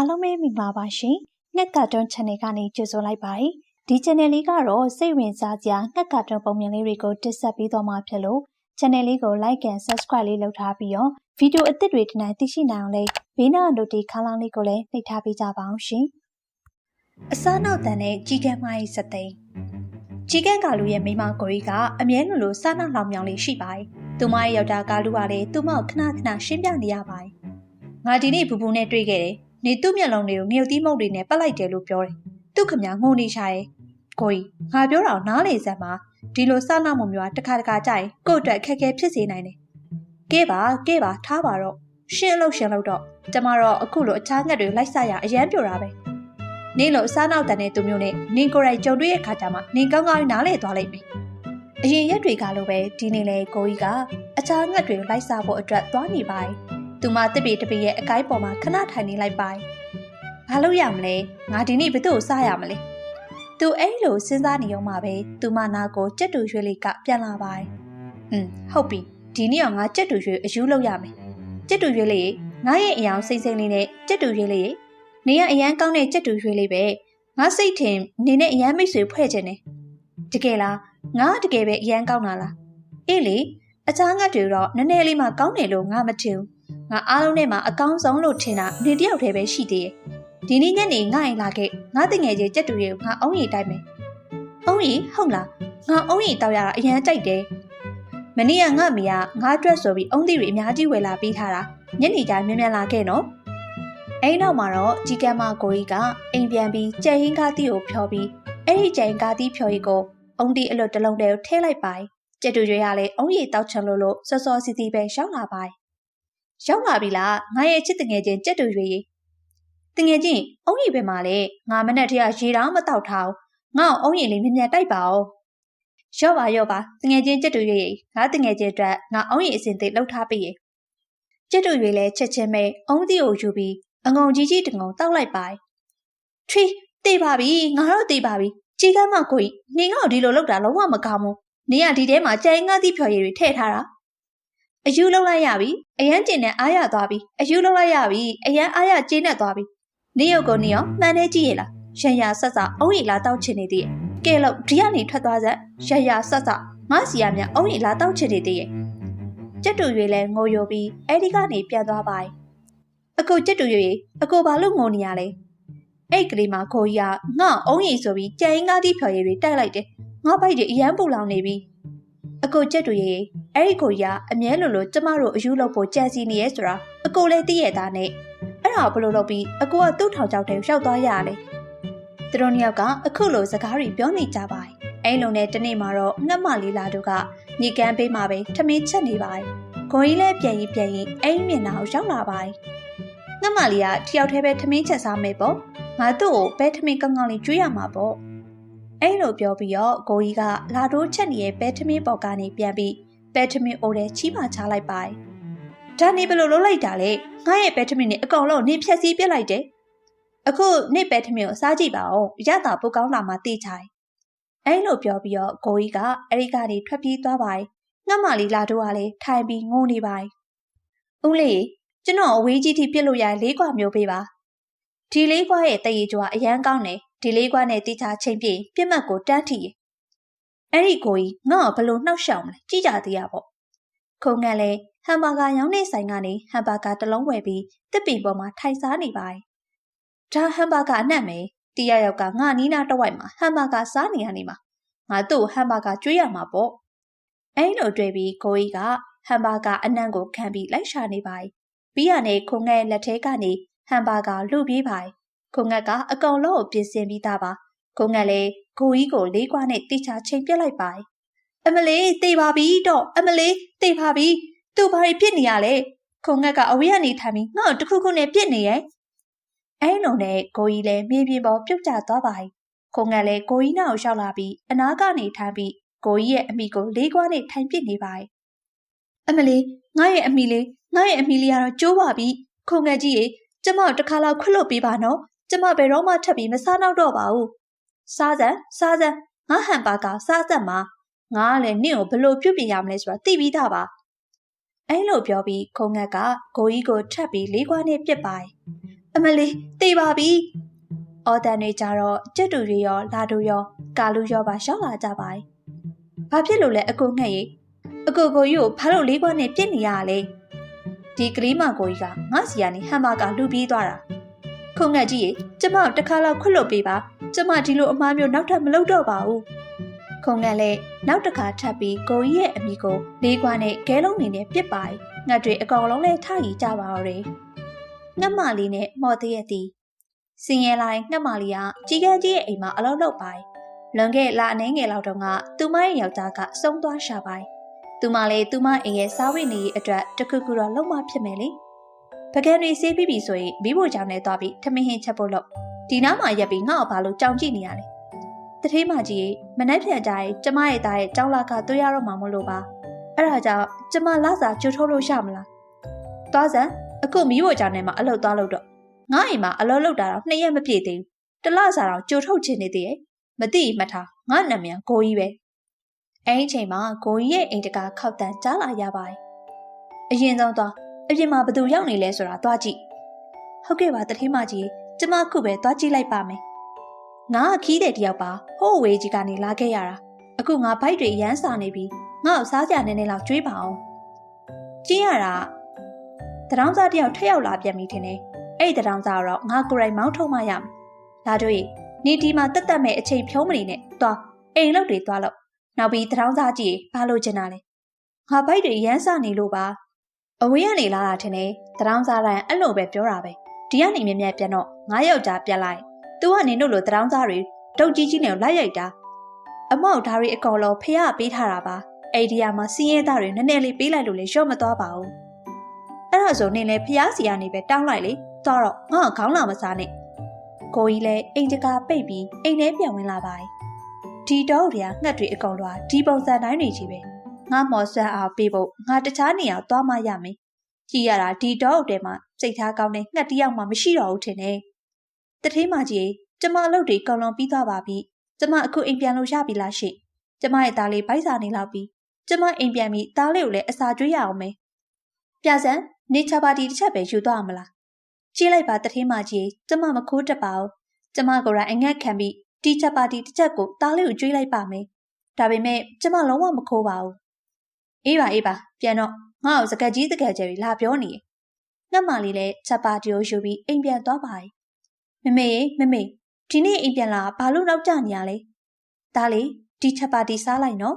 အားလုံးပဲမိပါပါရှင်။ငှက်ကာတွန်း channel ကနေကြိုဆိုလိုက်ပါတယ်။ဒီ channel လေးကတော့စိတ်ဝင်စားစရာငှက်ကာတွန်းပုံမြင်လေးတွေကိုတင်ဆက်ပေးသွားမှာဖြစ်လို့ channel လေးကို like and subscribe လေးလုပ်ထားပြီးတော့ဗီဒီယိုအသစ်တွေဒီနေ့သိရှိနိုင်အောင်လေးဘေးနား notification ခန်းလေးကိုလည်းနှိပ်ထားပေးကြပါအောင်ရှင်။အစားနောက်တန်တဲ့ကြီးကန်းမကြီးစသိန်းကြီးကန်းကာလူရဲ့မိမကိုကြီးကအမြဲလိုလိုစားနောက်လောင်မြောင်လေးရှိပါတယ်။သူမရဲ့ယောက်ျားကာလူကလည်းသူမကိုခဏခဏရှင်းပြနေရပါတယ်။ငါဒီနေ့ဘူဘူနဲ့တွေ့ခဲ့တယ်။ နေသူ့မျက်လုံးတွေကိုမြုပ်သီးမုတ်တွေနဲ့ပတ်လိုက်တယ်လို့ပြောတယ်။သူ့ခမငိုနေရှာရဲ့။ကိုကြီးငါပြောတာနားလေစမ်းပါဒီလိုစားနောက်မှုမျိုးကတစ်ခါတစ်ခါကြရင်ကို့အတွက်ခက်ခဲဖြစ်စေနိုင်တယ်။ကဲပါကဲပါထားပါတော့ရှင်းလို့ရှင်းလို့တော့ကျမတော့အခုလိုအခြားငှက်တွေလိုက်စားရအရန်ပြိုတာပဲ။နင်းလိုအစားနောက်တန်တဲ့သူမျိုးနဲ့နင်းကိုယ်တိုင်ကြုံတွေ့ရခါကြမှာနင်းကောင်းကောင်းနားလေသွားလိမ့်မယ်။အရင်ရက်တွေကလိုပဲဒီနေ့လေကိုကြီးကအခြားငှက်တွေလိုက်စားဖို့အတွက်သွားနေပါတယ်။ သူမတစ်ပေတစ်ပေရဲ့အကိုက်ပေါ်မှာခဏထိုင်နေလိုက်ပါတယ်။ဘာလို့ရမလဲ။ငါဒီနေ့ဘယ်သူ့ကိုစားရမလဲ။သူအဲ့လိုစဉ်းစားနေအောင်မှပဲသူမနာကိုကြက်တူရွှေလေးကပြန်လာပါတယ်။อืมဟုတ်ပြီ။ဒီနေ့ကငါကြက်တူရွှေအယူလုပ်ရမယ်။ကြက်တူရွှေလေးငါရဲ့အယောင်စိမ့်စိမ့်လေးနဲ့ကြက်တူရွှေလေးနေရအရန်ကောင်းတဲ့ကြက်တူရွှေလေးပဲငါစိတ်ထင်နေနဲ့အရန်မိတ်ဆွေဖွဲ့ခြင်းနဲ့တကယ်လားငါတကယ်ပဲအရန်ကောင်းတာလားအေးလေအခြားငတ်တွေတော့နည်းနည်းလေးမှကောင်းတယ်လို့ငါမထင်ဘူး ငါအားလုံးထဲမှာအကောင်းဆုံးလို့ထင်တာနေတယောက်တည်းပဲရှိသေးတယ်ဒီနေ့ညနေငါ့အိမ်လာခဲ့ငါတငယ်ချင်းကြက်တူရဲ့ငါအုံးရီတိုက်မယ်အုံးရီဟုတ်လားငါအုံးရီတောက်ရတာအရန်ကြိုက်တယ်မနေ့ကငါ့မိကငါအတွက်ဆိုပြီးအုံးသီးတွေအများကြီးဝယ်လာပေးထားတာညနေကျမြန်မြန်လာခဲ့နော်အဲ့နောက်မှာတော့ကြီးကမ်းမကိုကြီးကအိမ်ပြန်ပြီးကြက်ဟင်းကားတီးကိုဖြောပြီးအဲ့ဒီကြက်ဟင်းကားတီးဖြော်ရီကိုအုံးတီးအလွတ်တစ်လုံးတည်းကိုထည့်လိုက်ပါကျက်တူရွေးရလဲအုံးရီတောက်ချင်လို့လို့စောစောစီစီပဲရှောင်းလာပါ ရောက်လာပြီလားငါရဲ့ချစ်တငယ်ချင်းကြက်တူရွေးတငယ်ချင်းအုံးရီပဲမှာလေငါမနဲ့တည်းကရေတောင်မတောက်ထားငါ့အုံးရီလေးမြင်မြန်တိုက်ပါအောင်ရော့ပါရော့ပါတငယ်ချင်းကြက်တူရွေးငါတငယ်ချင်းအတွက်ငါအုံးရီအစင်သိလှုပ်ထားပြီကျက်တူရွေလဲချက်ချင်းပဲအုံးတီကိုယူပြီးအငုံကြီးကြီးတငုံတောက်လိုက်ပါထရီတေးပါပြီငါတော့တေးပါပြီကြီးကမ်းမကိုကြီးနေငါ့ကိုဒီလိုလုပ်တာလုံးဝမကောင်းဘူးနေရဒီထဲမှာကြိုင်ငါးသီးဖြော်ရည်တွေထည့်ထားတာ အယူလုံးလိုက်ရပြီအရန်ကျင်နဲ့အားရသွားပြီအယူလုံးလိုက်ရပြီအရန်အားရကျင်းနဲ့သွားပြီနေရုပ်ကိုနေရောမှန်နေကြည့်ရလားရရဆက်စအုံးရီလာတောက်ချင်နေသေးရဲ့ကဲလို့ဒီကနေထွက်သွားစက်ရရဆက်စငါစီရမြအုံးရီလာတောက်ချင်နေသေးရဲ့ကျက်တူရွေလဲငိုယိုပြီးအဲ့ဒီကနေပြန်သွားပါအကိုကျက်တူရွေအကိုဘာလို့ငိုနေရလဲအဲ့ကလေးမခိုးကြီးကငါအုံးရီဆိုပြီးကြိုင်ငါးသီးဖြော်ရည်တွေတိုက်လိုက်တယ်ငါဘိုက်တွေအရန်ပူလောင်နေပြီအကိုကျက်တူရေ အဲ့ဒီကိုကြီးကအမြဲလိုလိုကျမတို့အယူလို့ဖို့ကြံစီနေရဲဆိုတာအကိုလည်းသိရတာနဲ့အဲ့ဒါဘလို့လုပ်ပြီးအကိုကသူ့ထောင်ချောက်ထဲရောက်သွားရလေသူတို့နှစ်ယောက်ကအခုလိုစကားတွေပြောနေကြပါတယ်အဲ့လိုနဲ့တနေ့မှာတော့ငှက်မလေးလာတို့ကမြေကမ်းပေးမှာပဲထမင်းချက်နေပါတယ်ခွန်ကြီးလည်းပြန်ရင်ပြန်ရင်အဲ့မျက်နှာကိုရောက်လာပါတယ်ငှက်မလေးကတယောက်တည်းပဲထမင်းချက်စားမယ်ပေါ့ငါတို့ကိုဘဲထမင်းကောင်းကောင်းလေးကျွေးရမှာပေါ့အဲ့လိုပြောပြီးတော့ကိုကြီးကလာတိုးချက်နေတဲ့ပဲထမင်းပေါ်ကနေပြန်ပြီး ပဲထမင်အိုတဲ့ချီးပါချလိုက်ပါတယ်။ဒါနေဘလို့လုံးလိုက်တာလေ။ငါရဲ့ပဲထမင်နဲ့အကောင်လုံးနေဖြက်စီးပြစ်လိုက်တယ်။အခုနေပဲထမင်ကိုစားကြည့်ပါဦး။ရတာပုတ်ကောင်းလာမှသိချင်။အဲလိုပြောပြီးတော့ကိုကြီးကအဲဒီကနေထွက်ပြေးသွားပါတယ်။ငှက်မလီလာတို့ကလည်းထိုင်ပြီးငိုနေပါတယ်။ဦးလေးကျွန်တော်အဝေးကြီးထိပြစ်လို့ရရင်လေးကွာမျိုးပေးပါ။ဒီလေးကွာရဲ့တရေကြွားအရန်ကောင်းတယ်။ဒီလေးကွာနဲ့တိချာချိန်ပြင်းပြစ်မှတ်ကိုတန်းထီရင် အဲ့ဒီကိုကြီးငါ့ကိုဘလို့နှောက်ရှောင်မလဲကြည့်ကြသေးရပေါ့ခုံငန်းလဲဟမ်ဘာဂါရောင်းနေဆိုင်ကနေဟမ်ဘာဂါတစ်လုံးဝယ်ပြီးတစ်ပင်ပေါ်မှာထိုင်စားနေပါတယ်ဒါဟမ်ဘာဂါအနက်မယ်တရယောက်ကငါနီးနာတဝိုက်မှာဟမ်ဘာဂါစားနေရနေမှာငါတို့ဟမ်ဘာဂါကျွေးရမှာပေါ့အဲ့လိုတွေ့ပြီးကိုကြီးကဟမ်ဘာဂါအနံ့ကိုခံပြီးလိုက်ရှာနေပါတယ်ပြီးရနေခုံငယ်လက်ထဲကနေဟမ်ဘာဂါလူပြေးပါတယ်ခုံငက်ကအကောင်လုံးကိုပြင်ဆင်ပြီးသားပါခုံငက်လည်း ကိုကြီးကိုလေးကွာနဲ့တိချာချိန်ပြစ်လိုက်ပါအမလေးတေပါပြီတော့အမလေးတေပါပြီသူ့ဘာတွေဖြစ်နေရလဲခုံငက်ကအဝေးကနေထိုင်ပြီးငါ့ကိုတခုခုနဲ့ပြစ်နေရဲ့အဲနုံနဲ့ကိုကြီးလည်းမြေပြင်ပေါ်ပြုတ်ကျသွားပါခုံငက်လည်းကိုကြီးနောက်ရောက်လာပြီးအနာကနေထိုင်ပြီးကိုကြီးရဲ့အမိကိုလေးကွာနဲ့ထိုင်ပစ်နေပါအမလေးငါရဲ့အမိလေးငါရဲ့အမိလေးကတော့ကျိုးပါပြီခုံငက်ကြီးရေကျမတခါလောက်ခွတ်လို့ပေးပါနော်ကျမဘယ်တော့မှထပ်ပြီးမစားနောက်တော့ပါဘူး စားစမ်းစားစမ်းငါဟန်ပါကစားစမ်းမှာငါကလည်းနင့်ကိုဘလို့ပြုတ်ပြရမလဲဆိုတာသိပြီးသားပါအဲ့လိုပြောပြီးခုံငက်ကဂိုကြီးကိုထပ်ပြီးလေးခွားနဲ့ပြစ်ပါအမလေးတေးပါပြီအော်တန်တွေကြတော့ကြက်တူတွေရောလာတူရောကာလူရောပါရှောက်လာကြပါဘာဖြစ်လို့လဲအကိုငှက်ကြီးအကိုကိုကြီးကိုဘာလို့လေးခွနဲ့ပြစ်နေရလဲဒီကလေးမကိုကြီးကငါစီကနေဟမ်ဘာကလူပြေးသွားတာ ခုံငှက်ကြီးရေကျမတခါလောက်ခွတ်လို့ပေးပါကျမဒီလိုအမားမျိုးနောက်ထပ်မလုပ်တော့ပါဘူးခုံငှက်လည်းနောက်တစ်ခါထပ်ပြီးကိုကြီးရဲ့အမိကိုလေးခွနဲ့ဂဲလုံးနေနဲ့ပြစ်ပါငှက်တွေအကောင်လုံးလည်းထားရီကြပါတော့တယ်ငှက်မလေးနဲ့မော်သေးရဲ့တီစင်ရဲလိုက်ငှက်မလေးကကြီးကဲကြီးရဲ့အိမ်မှာအလုပ်လုပ်ပါလွန်ခဲ့လအနှဲငယ်လောက်တုန်းကသူမရဲ့ယောက်ျားကစုံသွားရှာပါသူမလည်းသူမအိမ်ရဲ့စားဝတ်နေရေးအတွက်တခုခုတော့လုံးမဖြစ်မယ်လေပ ကံတွေဆေးပြီးပြီဆိုရင်မိဖို့ကြောင့်နဲ့သွားပြီးထမင်းဟင်းချက်ဖို့လို့ဒီနားမှာရက်ပြီးငါ့ကိုဘာလို့ကြောင်ကြည့်နေရလဲတထေးမကြီးမနှက်ပြန်ကြရင်ကျမရဲ့သားရဲ့ကြောင်းလာကတွေ့ရတော့မှာမလို့ပါအဲ့ဒါကြောင့်ကျမလာစာကြိုထုတ်လို့ရမလားသွားစမ်းအခုမိဖို့ကြောင့်နဲ့မှအလုပ်သွားလို့တော့ငါအိမ်မှာအလုပ်လုပ်တာတော့နှစ်ရက်မပြည့်သေးဘူးတလစာတော့ကြိုထုတ်ချင်နေသေးရဲ့မသိမှတ်ထားငါနာမည်ကိုကြီးပဲအဲ့ဒီအချိန်မှာကိုကြီးရဲ့အိမ်တကာခောက်တန်းကြားလာရပါတယ်အရင်ဆုံးသွား အပြင်မှာဘသူရောက်နေလဲဆိုတာသွားကြည့်ဟုတ်ကဲ့ပါတထင်းမကြီးကျမခုပဲသွားကြည့်လိုက်ပါမယ်ငါခီးတဲ့တယောက်ပါဟိုးဝေးကြီးကနေလာခဲ့ရတာအခုငါဘိုက်တွေရမ်းစာနေပြီငါ့ကိုစားကြနေနေလောက်ကြွေးပါအောင်ကြည့်ရတာတရောင်းစားတယောက်ထက်ရောက်လာပြန်ပြီထင်တယ်အဲ့ဒီတရောင်းစားတော့ငါကိုယ်တိုင်မောင်းထုတ်မှရမယ်လာတွေ့နေဒီမှာတက်တက်မဲ့အချိန်ဖြုံးမနေနဲ့သွားအိမ်လောက်တွေသွားလို့နောက်ပြီးတရောင်းစားကြည့်ဘာလို့ချင်တာလဲငါဘိုက်တွေရမ်းစနေလို့ပါ အဝေးကနေလာတာထင်တယ်တရောင်းစားတိုင်းအဲ့လိုပဲပြောတာပဲဒီကနေမြက်မြက်ပြန်တော့ငါယောက်ျားပြက်လိုက်သူကနေတို့လိုတရောင်းစားတွေတုတ်ကြီးကြီးနဲ့လိုက်ရိုက်တာအမောက်ဓာရီအကောင်လုံးဖះပေးထားတာပါအိဒီယာမှာစီးရဲသားတွေနည်းနည်းလေးပေးလိုက်လို့လေရော့မသွားပါဘူးအဲ့ဒါဆိုနေလေဖះစီကနေပဲတောင်းလိုက်လေသွားတော့ငါခေါင်းလာမစားနဲ့ကိုကြီးလည်းအိမ်တကာပိတ်ပြီးအိမ်ထဲပြန်ဝင်လာပါတယ်ဒီတော့တွေကငှက်တွေအကောင်လွာဒီပုံစံတိုင်းတွေကြီးပဲ ငါမော်ဆွမ်းအားပေးဖို့ငါတခြားနေရာသွားမှရမယ်ကြည့်ရတာဒီတော့တဲမှာစိတ်ထားကောင်းတဲ့ငှက်တယောက်မှမရှိတော့ဘူးထင်တယ်တထေးမကြီးကျမအလုပ်တွေကောင်းလွန်ပြီးသွားပါပြီကျမအခုအိမ်ပြန်လို့ရပြီလားရှိကျမရဲ့သားလေးဗိုက်စာနေလောက်ပြီကျမအိမ်ပြန်ပြီးသားလေးကိုလည်းအစာကျွေးရအောင်မယ်ပြစံနေချပါတီတစ်ချက်ပဲယူသွားမလားကြည့်လိုက်ပါတထေးမကြီးကျမမခိုးတတ်ပါဘူးကျမကိုယ်တိုင်အငတ်ခံပြီးတီချက်ပါတီတစ်ချက်ကိုသားလေးကိုကျွေးလိုက်ပါမယ်ဒါပေမဲ့ကျမလုံးဝမခိုးပါဘူး အေးပါအေးပါပြန်တော့ငါ့ကိုစကက်ကြီးစကက်ကျယ်ပြီးလာပြောနေငတ်မလေးလည်းချက်ပါတီကိုယူပြီးအိမ်ပြန်သွားပါမမေမမေဒီနေ့အိမ်ပြန်လာဘာလို့နောက်ကျနေရလဲဒါလေဒီချက်ပါတီစားလိုက်နော်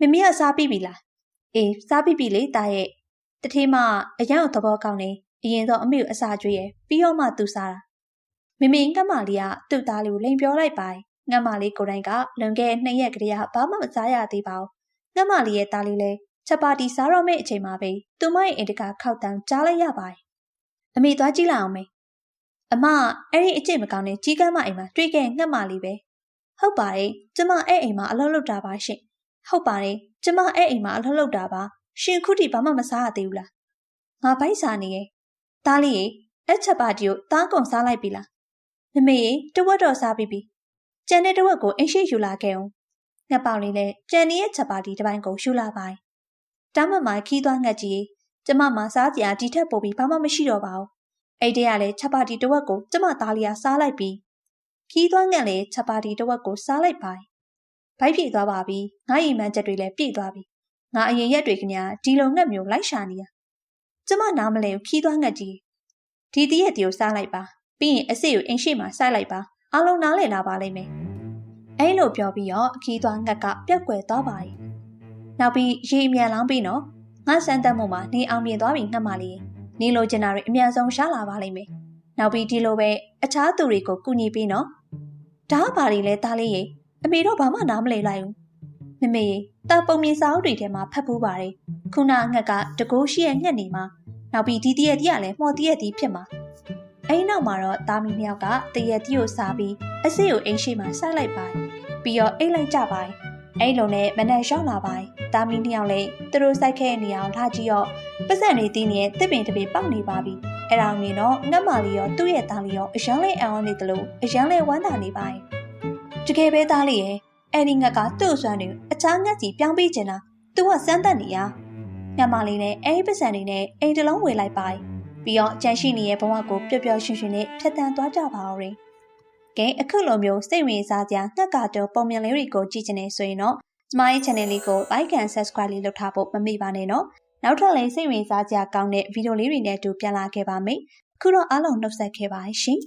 မမေကစားပြီးပြီလားအေးစားပြီးပြီလေတာရဲ့တထေးမအရန်ကိုသဘောကောင်းနေအရင်တော့အမေကိုအစာကျွေးရပြီးတော့မှသူစားတာမမေငတ်မလေးကသူ့သားလေးကိုလိန်ပြောလိုက်ပါငတ်မလေးကိုယ်တိုင်ကလွန်ခဲ့နှစ်ရက်ကလေးကဘာမှမစားရသေးပါဘူးငတ်မလေးရဲ့သားလေးလည်း ချက်ပါတီစားတော့မယ့်အချိန်မှာပဲသူမရဲ့အင်တကာခောက်တန်းကြားလိုက်ရပါတယ်အမေသွားကြည့်လိုက်အောင်မေအမအဲ့ဒီအကျင့်မကောင်းတဲ့ကြီးကမ်းမအိမ်မှာတွေ့ခဲ့ငတ်မလေးပဲဟုတ်ပါတယ်ကျမအဲ့အိမ်မှာအလုပ်လုပ်တာပါရှင်ဟုတ်ပါတယ်ကျမအဲ့အိမ်မှာအလုပ်လုပ်တာပါရှင်ခုထိဘာမှမစားရသေးဘူးလားငါဘိုက်စားနေရဲ့တားလေးရဲ့အဲ့ချက်ပါတီကိုတားကုန်စားလိုက်ပြီလားမမေရေတဝက်တော့စားပြီးပြီကျန်တဲ့တဝက်ကိုအိမ်ရှိယူလာခဲ့အောင်ငှက်ပေါင်လေးလည်းကျန်နေတဲ့ချက်ပါတီတစ်ပိုင်းကိုယူလာပါတော င်းမမခီးသွားငှက်ကြီးကျမမစားကြဒီထက်ပိုပြီးဘာမှမရှိတော့ပါဘူးအဲ့တည်းကလည်းချက်ပါတီတဝက်ကိုကျမသားလေးကစားလိုက်ပြီးခီးသွားငှက်လည်းချက်ပါတီတဝက်ကိုစားလိုက်ပါဘိုက်ပြေသွားပါပြီငါရီမှန်းချက်တွေလည်းပြည့်သွားပြီငါအရင်ရက်တွေကညာဒီလိုငှက်မျိုးလိုက်ရှာနေရကျမနားမလဲခီးသွားငှက်ကြီးဒီတည့်ရက်တီကိုစားလိုက်ပါပြီးရင်အစ်စ်ကိုအင်ရှိမှစိုက်လိုက်ပါအားလုံးနားလည်လာပါလိမ့်မယ်အဲလိုပြောပြီးတော့အခီးသွားငှက်ကပြက်ကွယ်သွားပါ၏ နောက်ပြီးရေအမြန်လောင်းပြီးတော့ငါစမ်းတက်မှုမှာနေအောင်မြင်သွားပြီငှက်မလေးနေလိုချင်တာတွေအမြန်ဆုံးရှားလာပါလိမ့်မယ်နောက်ပြီးဒီလိုပဲအခြားသူတွေကိုကူညီပြီးနော်ဒါကဘာတွေလဲသားလေးရေအမေတော့ဘာမှနားမလည်လိုက်ဘူးမမေရေတာပုံမြင်စာအုပ်တွေထဲမှာဖတ်ဖို့ပါတယ်ခုနငှက်ကတကိုးရှိရဲ့ငှက်နေမှာနောက်ပြီးဒီတည့်ရက်တည်းကလည်းမှော်တည့်ရက်တည်းဖြစ်မှာအဲဒီနောက်မှာတော့တာမီနှစ်ယောက်ကတရက်တီကိုစားပြီးအစ်စ်ကိုအိမ်ရှိမှစိုက်လိုက်ပါပြီးတော့အိတ်လိုက်ကြပါ အဲ့လိုနဲ့မနဲ့ရောက်လာပါတာမီနှစ်ယောက်လည်းသူတို့စိုက်ခဲ့တဲ့နေရာကိုလာကြည့်တော့ပတ်စံနေတင်းနေတဲ့တစ်ပင်တစ်ပင်ပေါက်နေပါပြီအဲ့ဒါမြင်တော့ငတ်မာလေးရောသူ့ရဲ့သားလေးရောအရန်လေးအံ့ဩနေတယ်လို့အရန်လေးဝမ်းသာနေပါတကယ်ပဲသားလေးရဲ့အဲ့ဒီငက်ကသူ့အစွမ်းတွေအခြားငက်စီပြောင်းပေးချင်တာသူကစမ်းသက်နေရညမလေးနဲ့အဲ့ဒီပတ်စံတွေနဲ့အိမ်တလုံးဝေလိုက်ပါပြီးတော့ကြန့်ရှိနေတဲ့ဘဝကိုပျော်ပျော်ရွှင်ရွှင်နဲ့ဖြတ်သန်းသွားကြပါဦးရင် ကဲအခုလိုမျိုးစိတ်ဝင်စားစရာငှက်ကာတုံပုံမြင်လေးတွေကိုကြည့်ချင်နေဆိုရင်တော့ကျမရဲ့ channel လေးကို like and subscribe လေးလုပ်ထားဖို့မမေ့ပါနဲ့နော်နောက်ထပ်လည်းစိတ်ဝင်စားစရာကောင်းတဲ့ဗီဒီယိုလေးတွေနဲ့အတူပြန်လာခဲ့ပါမယ်ခုတော့အားလုံးနှုတ်ဆက်ခဲ့ပါရှင်